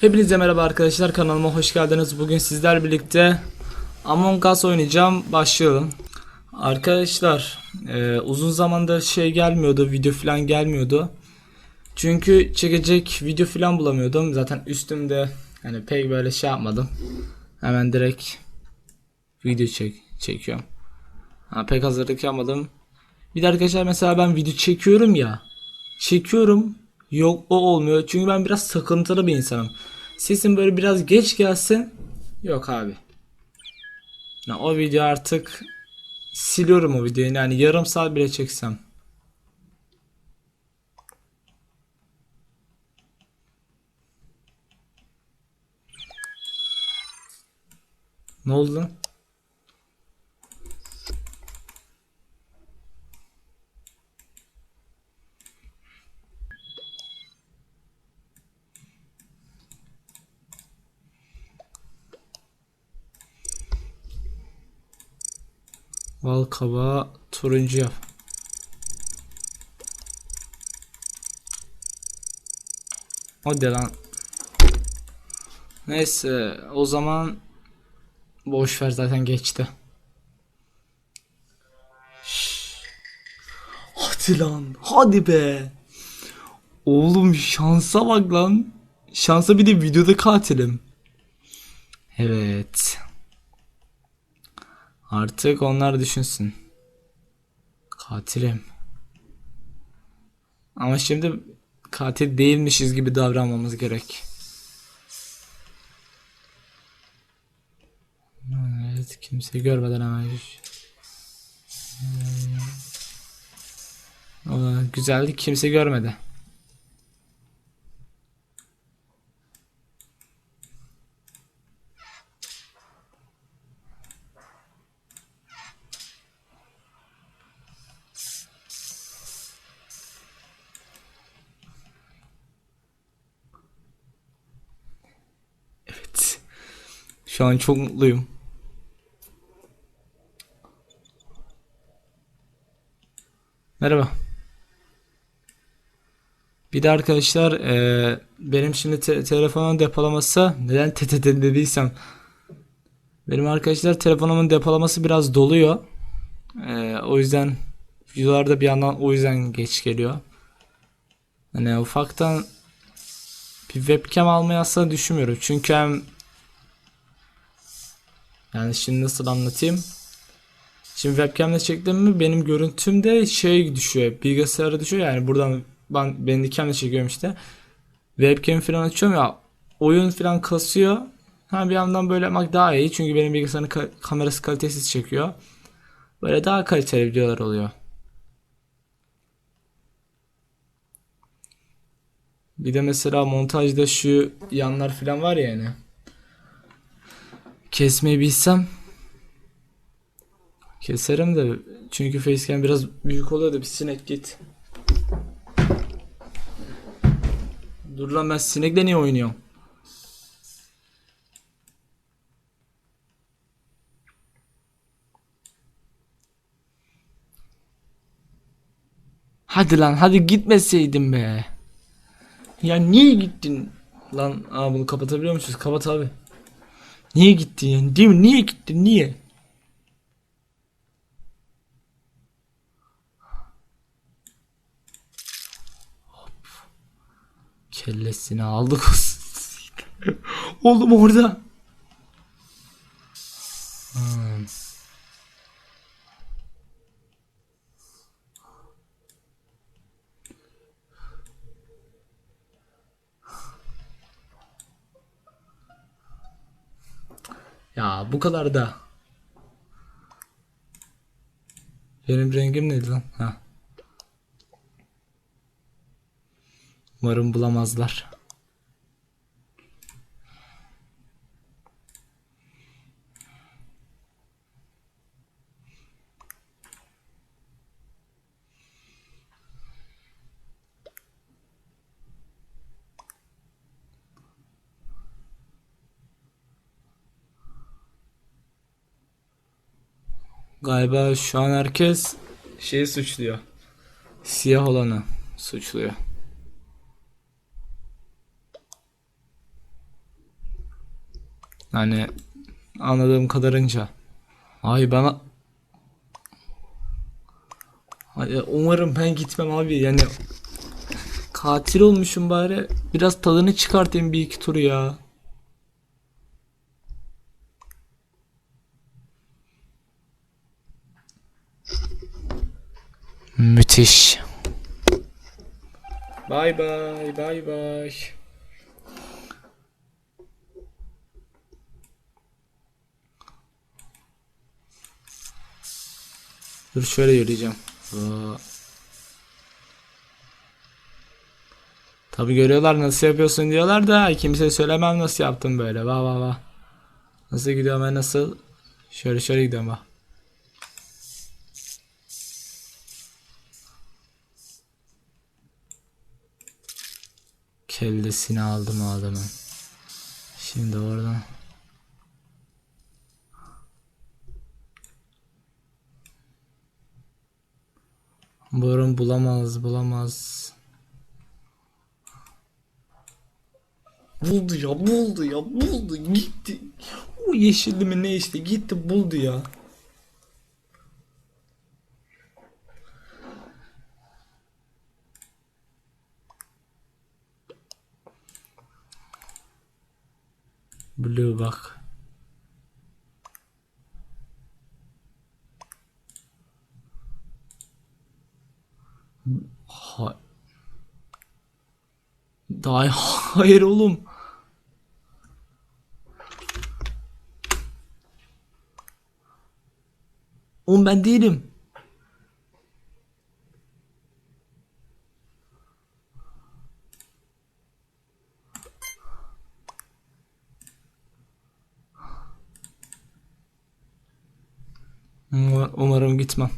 Hepinize merhaba arkadaşlar kanalıma hoş geldiniz. Bugün sizler birlikte Among Us oynayacağım. Başlayalım. Arkadaşlar e, uzun zamandır şey gelmiyordu, video falan gelmiyordu. Çünkü çekecek video falan bulamıyordum. Zaten üstümde hani pek böyle şey yapmadım. Hemen direkt video çek çekiyorum. Ha, pek hazırlık yapmadım. Bir de arkadaşlar mesela ben video çekiyorum ya. Çekiyorum. Yok o olmuyor. Çünkü ben biraz takıntılı bir insanım. Sesim böyle biraz geç gelsin. Yok abi. Ya, o video artık siliyorum o videoyu. Yani yarım saat bile çeksem. Ne oldu? Bal kabağı turuncu yap. Hadi lan. Neyse o zaman boş ver zaten geçti. Şşş. Hadi lan. Hadi be. Oğlum şansa bak lan. Şansa bir de videoda katilim. Evet. Artık onlar düşünsün. Katilim. Ama şimdi katil değilmişiz gibi davranmamız gerek. Evet, kimse görmeden hemen. O güzeldi, kimse görmedi. Evet. Şu an çok mutluyum. Merhaba. Bir de arkadaşlar eee, benim şimdi te- telefonun depolaması neden TTT dediysem benim arkadaşlar telefonumun depolaması biraz doluyor. Eee, o yüzden videolarda bir yandan o yüzden geç geliyor. Hani ufaktan bir webcam almayı aslında düşünmüyorum. Çünkü hem yani şimdi nasıl anlatayım? Şimdi webcamle çektim mi benim görüntüm de şey düşüyor. Bilgisayara düşüyor yani buradan ben benim camle çekiyorum işte. Webcam falan açıyorum ya oyun falan kasıyor. Ha bir yandan böyle yapmak daha iyi çünkü benim bilgisayarın ka- kamerası kalitesiz çekiyor. Böyle daha kaliteli videolar oluyor. Bir de mesela montajda şu yanlar falan var ya yani. Kesmeyi bilsem keserim de çünkü facecam biraz büyük oluyor da bir sinek git. Dur lan ben sinekle niye oynuyorum? Hadi lan hadi gitmeseydin be. Ya niye gittin? Lan aa bunu kapatabiliyor musunuz? Kapat abi. Niye gittin yani? Değil mi? Niye gittin? Niye? Hop. Kellesini aldık. Oğlum orada. Ya bu kadar da. Benim rengim neydi lan? Ha. Umarım bulamazlar. Galiba şu an herkes şeyi suçluyor. Siyah olanı suçluyor. Yani anladığım kadarınca. Ay bana Ay, umarım ben gitmem abi yani katil olmuşum bari biraz tadını çıkartayım bir iki tur ya. Müthiş. Bay bay bay bay. Dur şöyle yürüyeceğim. Aa. Tabi görüyorlar nasıl yapıyorsun diyorlar da kimse söylemem nasıl yaptım böyle. Va va va. Nasıl gidiyorum ben nasıl? Şöyle şöyle gidiyorum bak. Kellesini aldım o adamın. Şimdi oradan. Borun bulamaz bulamaz. Buldu ya buldu ya buldu gitti. O yeşilli mi ne işte gitti buldu ya. Blue bak. Ha Daha hayır oğlum. Oğlum ben değilim. Umarım gitmem.